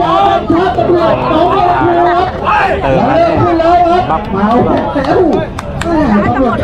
ยอมครับตำรวจน้องครับเติมมามาเร็วขึ้นแล้วคบัรับบเมาแล้วแม่ตำรวจ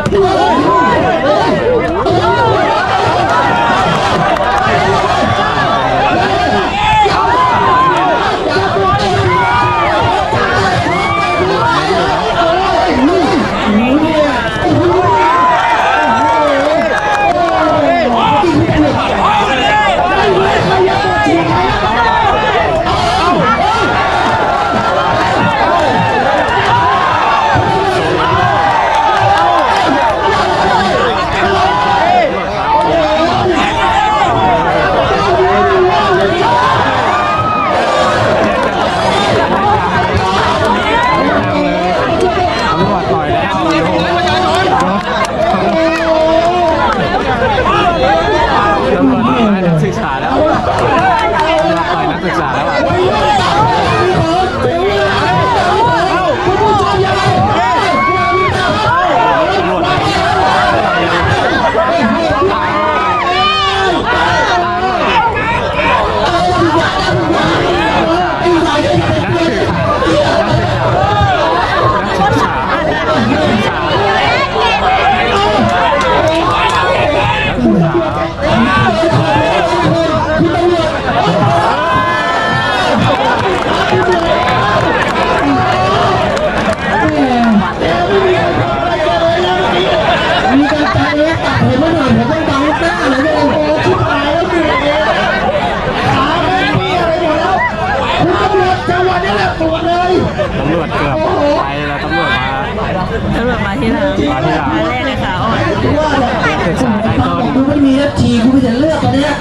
ที่หลังมาที่หลังมาแรกเลยค่ะอ่อนว่าเนี่ยศึกษาได้ต้นกูไม่มีนาทีกูไม่จะเลือกตอนเนี้ย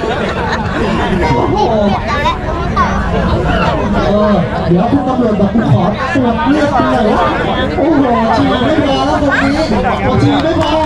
โอ้โหเออเดี๋ยวคุณตำรวจบอกกูขอตรวจเลือดหน่อยโอ้โหชีไม่พอแล้วคนนี้ชีไม่พอ